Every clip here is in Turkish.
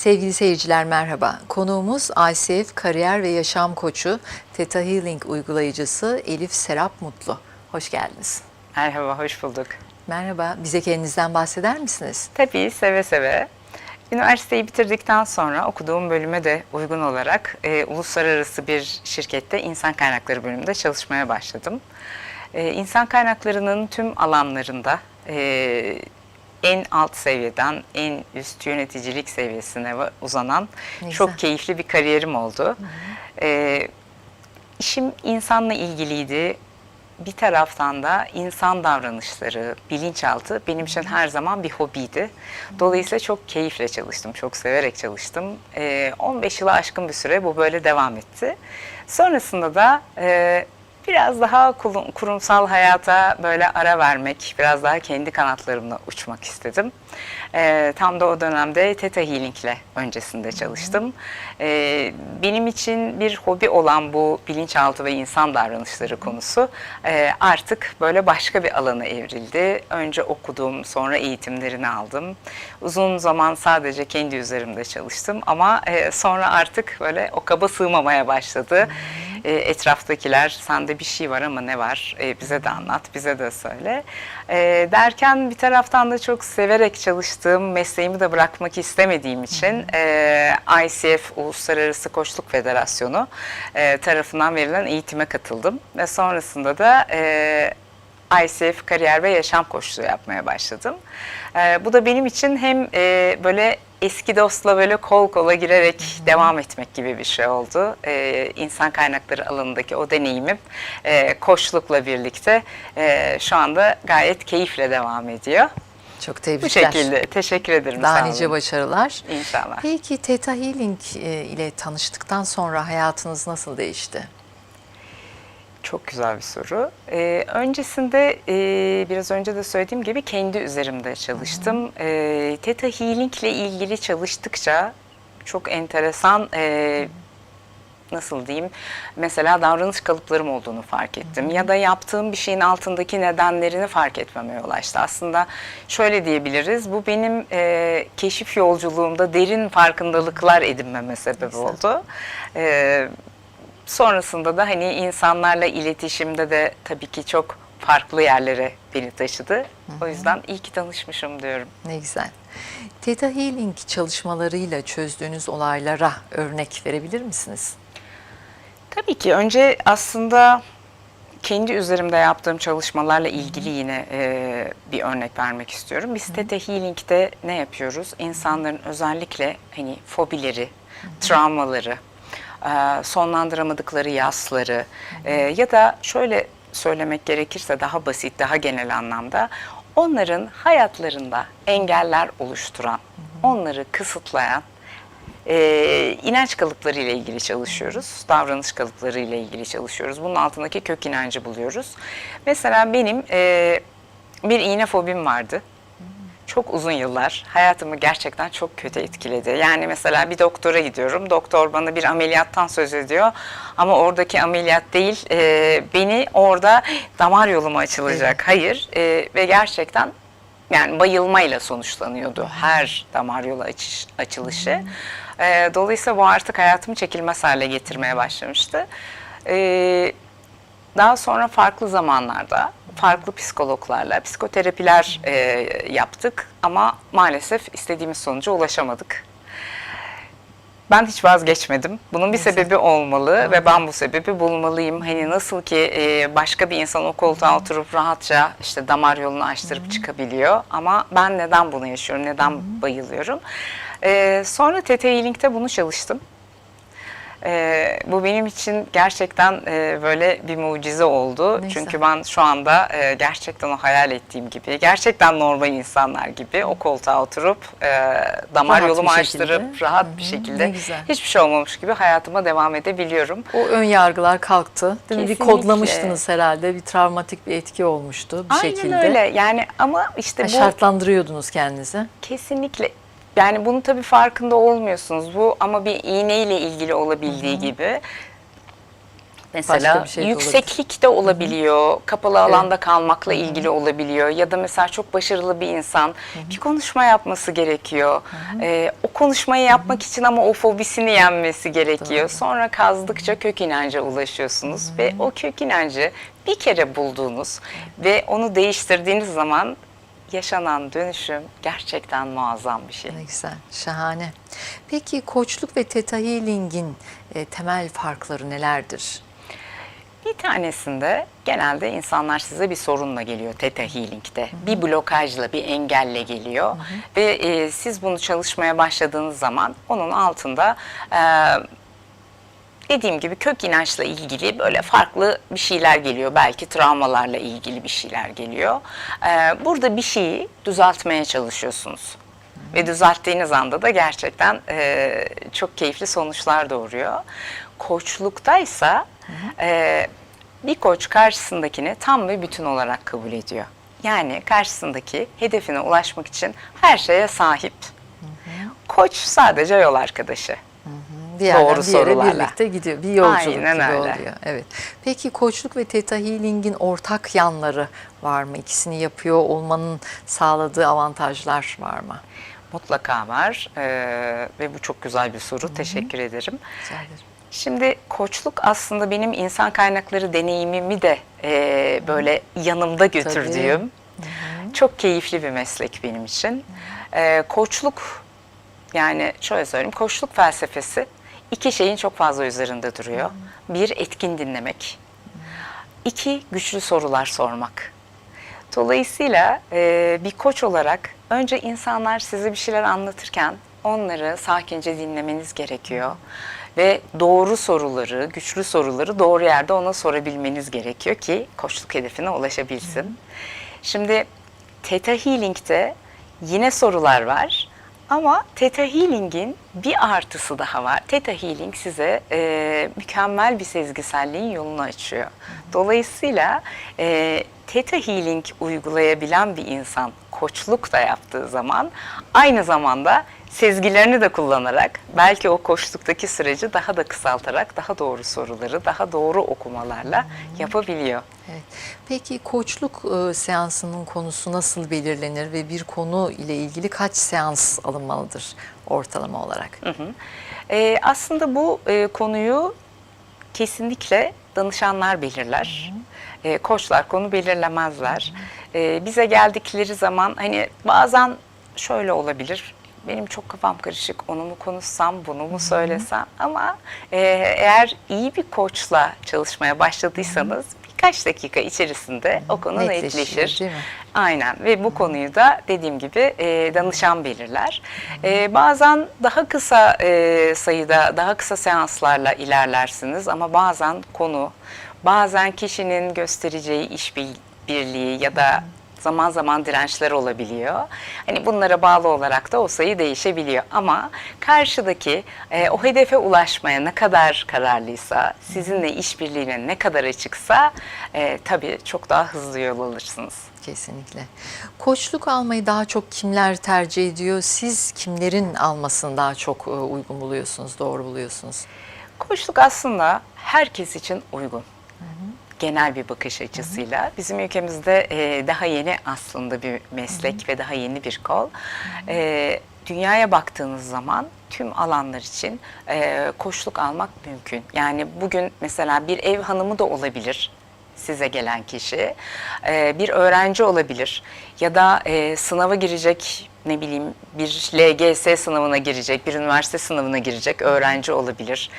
Sevgili seyirciler merhaba. Konuğumuz ICF Kariyer ve Yaşam Koçu, Theta Healing uygulayıcısı Elif Serap Mutlu. Hoş geldiniz. Merhaba, hoş bulduk. Merhaba, bize kendinizden bahseder misiniz? Tabii, seve seve. Üniversiteyi bitirdikten sonra okuduğum bölüme de uygun olarak e, uluslararası bir şirkette insan kaynakları bölümünde çalışmaya başladım. E, insan kaynaklarının tüm alanlarında e, en alt seviyeden en üst yöneticilik seviyesine uzanan Ne çok keyifli bir kariyerim oldu. E, işim insanla ilgiliydi. Bir taraftan da insan davranışları, bilinçaltı benim için her zaman bir hobiydi. Dolayısıyla çok keyifle çalıştım, çok severek çalıştım. Ee, 15 yılı aşkın bir süre bu böyle devam etti. Sonrasında da e, biraz daha kurumsal hayata böyle ara vermek, biraz daha kendi kanatlarımla uçmak istedim. Ee, tam da o dönemde Theta Healing'le öncesinde çalıştım. Ee, benim için bir hobi olan bu bilinçaltı ve insan davranışları konusu e, artık böyle başka bir alana evrildi. Önce okudum, sonra eğitimlerini aldım. Uzun zaman sadece kendi üzerimde çalıştım ama e, sonra artık böyle o kaba sığmamaya başladı. E, etraftakiler sende bir şey var ama ne var E, bize de anlat, bize de söyle. E, derken bir taraftan da çok severek çalıştığım mesleğimi de bırakmak istemediğim için e, ICF Uluslararası Koçluk Federasyonu e, tarafından verilen eğitime katıldım ve sonrasında da e, ICF kariyer ve yaşam koçluğu yapmaya başladım. E, bu da benim için hem e, böyle eski dostla böyle kol kola girerek devam etmek gibi bir şey oldu. E, insan kaynakları alanındaki o deneyimim e, koçlukla birlikte e, şu anda gayet keyifle devam ediyor. Çok Bu tebrikler. şekilde. Teşekkür ederim. Daha nice başarılar. İnşallah. Peki Theta Healing e, ile tanıştıktan sonra hayatınız nasıl değişti? Çok güzel bir soru. Ee, öncesinde e, biraz önce de söylediğim gibi kendi üzerimde çalıştım. Ee, Theta Healing ile ilgili çalıştıkça çok enteresan e, nasıl diyeyim mesela davranış kalıplarım olduğunu fark ettim. Ya da yaptığım bir şeyin altındaki nedenlerini fark etmeme yol açtı. Aslında şöyle diyebiliriz bu benim e, keşif yolculuğumda derin farkındalıklar edinmeme sebep oldu. E, sonrasında da hani insanlarla iletişimde de tabii ki çok farklı yerlere beni taşıdı. O yüzden iyi ki tanışmışım diyorum. Ne güzel. Theta Healing çalışmalarıyla çözdüğünüz olaylara örnek verebilir misiniz? Tabii ki önce aslında kendi üzerimde yaptığım çalışmalarla ilgili yine e, bir örnek vermek istiyorum. Biz Theta Healing'de ne yapıyoruz? İnsanların özellikle hani fobileri, travmaları, sonlandıramadıkları yasları e, ya da şöyle söylemek gerekirse daha basit, daha genel anlamda onların hayatlarında engeller oluşturan, onları kısıtlayan e, inanç kalıpları ile ilgili çalışıyoruz. Davranış kalıpları ile ilgili çalışıyoruz. Bunun altındaki kök inancı buluyoruz. Mesela benim e, bir iğne fobim vardı. Çok uzun yıllar hayatımı gerçekten çok kötü etkiledi. Yani mesela bir doktora gidiyorum. Doktor bana bir ameliyattan söz ediyor. Ama oradaki ameliyat değil. e, beni orada damar yolum açılacak. Hayır. E, ve gerçekten yani bayılmayla sonuçlanıyordu her damar yolu açış, açılışı. Ee, dolayısıyla bu artık hayatımı çekilmez hale getirmeye başlamıştı. Ee, daha sonra farklı zamanlarda farklı psikologlarla psikoterapiler e, yaptık ama maalesef istediğimiz sonuca ulaşamadık. Ben hiç vazgeçmedim. Bunun bir sebebi olmalı ve ben bu sebebi bulmalıyım. Hani nasıl ki e, başka bir insan o koltuğa oturup rahatça işte damar yolunu açtırıp çıkabiliyor ama ben neden bunu yaşıyorum, neden bayılıyorum? E, sonra TT Healing'de bunu çalıştım. E, bu benim için gerçekten e, böyle bir mucize oldu. Ne Çünkü ben şu anda e, gerçekten o hayal ettiğim gibi, gerçekten normal insanlar gibi o koltuğa oturup e, damar Rahat yolumu bir şekilde. açtırıp rahat bir Hı hı, şekilde hiçbir şey olmamış gibi hayatıma devam edebiliyorum. O ön yargılar kalktı. Değil mi? Bir kodlamıştınız herhalde. Bir travmatik bir etki olmuştu bir Aynen şekilde. öyle. Yani ama işte Ha, bu Şartlandırıyordunuz kendinizi. kesinlikle yani bunu tabii farkında olmuyorsunuz. Bu ama bir iğneyle ilgili olabildiği gibi. Mesela şey de yükseklik de olabiliyor, kapalı alanda kalmakla ilgili olabiliyor ya da mesela çok başarılı bir insan bir konuşma yapması gerekiyor. Ee, o konuşmayı yapmak için ama o fobisini yenmesi gerekiyor. Sonra kazdıkça kök inanca ulaşıyorsunuz ve o kök inancı bir kere bulduğunuz ve onu değiştirdiğiniz zaman yaşanan dönüşüm gerçekten muazzam bir şey. Ne güzel, şahane. Peki koçluk ve Theta Healing'in e, temel farkları nelerdir? Bir tanesinde genelde insanlar size bir sorunla geliyor Theta Healing'de. Bir blokajla, bir engelle geliyor. Ve e, siz bunu çalışmaya başladığınız zaman onun altında e, dediğim gibi kök inançla ilgili böyle farklı bir şeyler geliyor. Belki travmalarla ilgili bir şeyler geliyor. E, burada bir şeyi düzeltmeye çalışıyorsunuz. Ve düzelttiğiniz anda da gerçekten e, çok keyifli sonuçlar doğuruyor. Koçluktaysa e, bir koç karşısındakini tam ve bütün olarak kabul ediyor. Yani karşısındaki hedefine ulaşmak için her şeye sahip. Koç sadece yol arkadaşı. Bir yerden Doğru bir yere sorularla. birlikte gidiyor. Bir yolculuk Aynen gibi öyle. oluyor. Evet. Peki koçluk ve Theta Healing'in ortak yanları var mı? İkisini yapıyor olmanın sağladığı avantajlar var mı? Mutlaka var Ee, ve bu çok güzel bir soru. Teşekkür ederim. Rica ederim. Şimdi koçluk aslında benim insan kaynakları deneyimimi de e, böyle yanımda götürdüğüm çok keyifli bir meslek benim için. E, koçluk yani şöyle söyleyeyim koçluk felsefesi iki şeyin çok fazla üzerinde duruyor. Bir etkin dinlemek. İki güçlü sorular sormak. Dolayısıyla e, bir koç olarak önce insanlar size bir şeyler anlatırken onları sakince dinlemeniz gerekiyor. Ve doğru soruları, güçlü soruları doğru yerde ona sorabilmeniz gerekiyor ki koçluk hedefine ulaşabilsin. Şimdi Theta Healing'de yine sorular var. Ama Theta Healing'in bir artısı daha var. Theta Healing size e, mükemmel bir sezgiselliğin yolunu açıyor. Dolayısıyla e, Theta Healing uygulayabilen bir insan koçluk da yaptığı zaman aynı zamanda sezgilerini de kullanarak belki o koçluktaki süreci daha da kısaltarak daha doğru soruları daha doğru okumalarla yapabiliyor. Evet. Peki koçluk e, seansının konusu nasıl belirlenir ve bir konu ile ilgili kaç seans alınmalıdır ortalama olarak? Ee, aslında bu e, konuyu kesinlikle danışanlar belirler. Ee, koçlar konu belirlemezler. Ee, bize geldikleri zaman hani bazen şöyle olabilir. Benim çok kafam karışık. Onu mu konuşsam, bunu mu söylesem? Ama e, eğer iyi bir koçla çalışmaya başladıysanız birkaç dakika içerisinde o konu Netleşiyor, netleşir. değil mi? Aynen ve bu konuyu da dediğim gibi e, danışan belirler. E, bazen daha kısa e, sayıda, daha kısa seanslarla ilerlersiniz ama bazen konu, bazen kişinin göstereceği iş bil- birliği ya da zaman zaman dirençler olabiliyor. Hani bunlara bağlı olarak da o sayı değişebiliyor. Ama karşıdaki e, o hedefe ulaşmaya ne kadar kararlıysa, sizinle işbirliğine ne kadar açıksa e, tabii çok daha hızlı yol alırsınız. Kesinlikle. Koçluk almayı daha çok kimler tercih ediyor? Siz kimlerin almasını daha çok e, uygun buluyorsunuz, doğru buluyorsunuz? Koçluk aslında herkes için uygun. Genel bir bakış açısıyla. Bizim ülkemizde e, daha yeni aslında bir meslek ve daha yeni bir kol. E, dünyaya baktığınız zaman tüm alanlar için e, koçluk almak mümkün. Yani bugün mesela bir ev hanımı da olabilir size gelen kişi. E, bir öğrenci olabilir ya da e, sınava girecek ne bileyim bir LGS sınavına girecek, bir üniversite sınavına girecek öğrenci olabilir.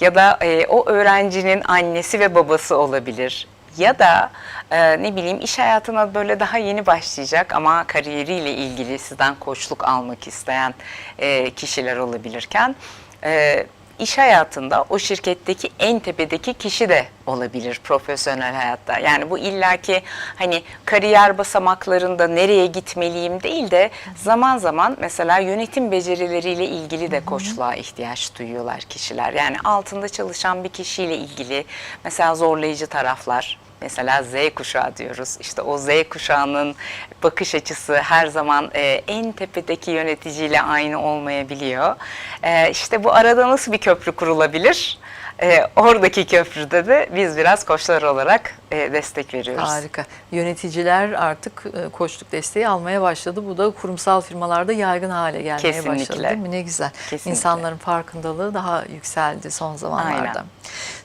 Ya da e, o öğrencinin annesi ve babası olabilir. Ya da e, ne bileyim iş hayatına böyle daha yeni başlayacak ama kariyeriyle ilgili sizden koçluk almak isteyen e, kişiler olabilirken e, iş hayatında o şirketteki en tepedeki kişi de olabilir profesyonel hayatta. Yani bu illaki hani kariyer basamaklarında nereye gitmeliyim değil de zaman zaman mesela yönetim becerileriyle ilgili de koçluğa ihtiyaç duyuyorlar kişiler. Yani altında çalışan bir kişiyle ilgili mesela zorlayıcı taraflar Mesela Z kuşağı diyoruz. İşte o Z kuşağının bakış açısı her zaman e, en tepedeki yöneticiyle aynı olmayabiliyor. E, işte bu arada nasıl bir köprü kurulabilir? E, oradaki köprüde de biz biraz koçlar olarak e, destek veriyoruz. Harika. Yöneticiler artık e, koçluk desteği almaya başladı. Bu da kurumsal firmalarda yaygın hale gelmeye Kesinlikle. başladı değil mi? Ne güzel. Kesinlikle. İnsanların farkındalığı daha yükseldi son zamanlarda. Aynen.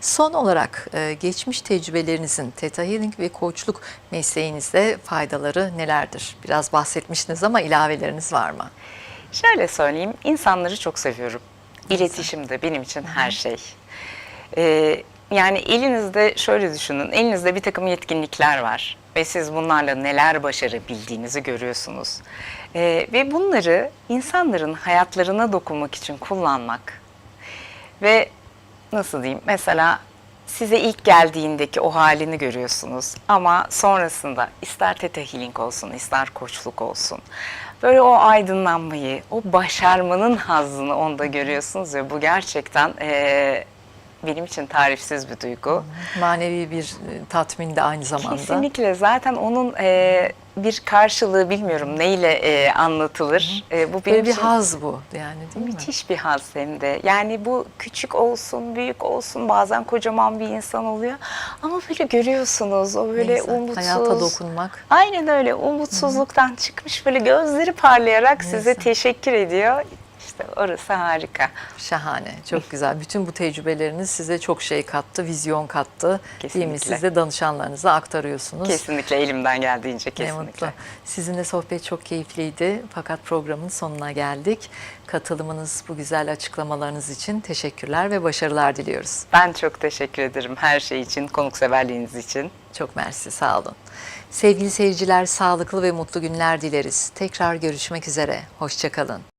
Son olarak e, geçmiş tecrübelerinizin Theta Healing ve koçluk mesleğinizde faydaları nelerdir? Biraz bahsetmiştiniz ama ilaveleriniz var mı? Şöyle söyleyeyim, insanları çok seviyorum. İletişim de benim için her şey. Ee, yani elinizde şöyle düşünün, elinizde bir takım yetkinlikler var ve siz bunlarla neler başarabildiğinizi görüyorsunuz. Ee, ve bunları insanların hayatlarına dokunmak için kullanmak ve nasıl diyeyim mesela size ilk geldiğindeki o halini görüyorsunuz ama sonrasında ister Theta Healing olsun ister koçluk olsun böyle o aydınlanmayı, o başarmanın hazzını onda görüyorsunuz ve bu gerçekten eee, benim için tarifsiz bir duygu. Manevi bir e, tatmin de aynı zamanda. Kesinlikle zaten onun eee, bir karşılığı bilmiyorum neyle eee, anlatılır. Eee, bu benim Böyle bir haz bu yani değil mi? Müthiş bir haz hem de. Yani bu küçük olsun, büyük olsun, bazen kocaman bir insan oluyor. Ama böyle görüyorsunuz o böyle güzel. umutsuz. Hayata dokunmak. Aynen öyle umutsuzluktan çıkmış böyle gözleri parlayarak size güzel. teşekkür ediyor. İşte orası harika. Şahane, çok güzel. Bütün bu tecrübeleriniz size çok şey kattı, vizyon kattı. Değil mi? Kesinlikle. Siz de danışanlarınıza aktarıyorsunuz. Kesinlikle elimden geldiğince Ne kesinlikle. mutlu. Sizinle sohbet çok keyifliydi. Fakat programın sonuna geldik. Katılımınız, bu güzel açıklamalarınız için teşekkürler ve başarılar diliyoruz. Ben çok teşekkür ederim her şey için, konukseverliğiniz için. Çok mersi, sağ olun. Sevgili seyirciler, sağlıklı ve mutlu günler dileriz. Tekrar görüşmek üzere. Hoşçakalın.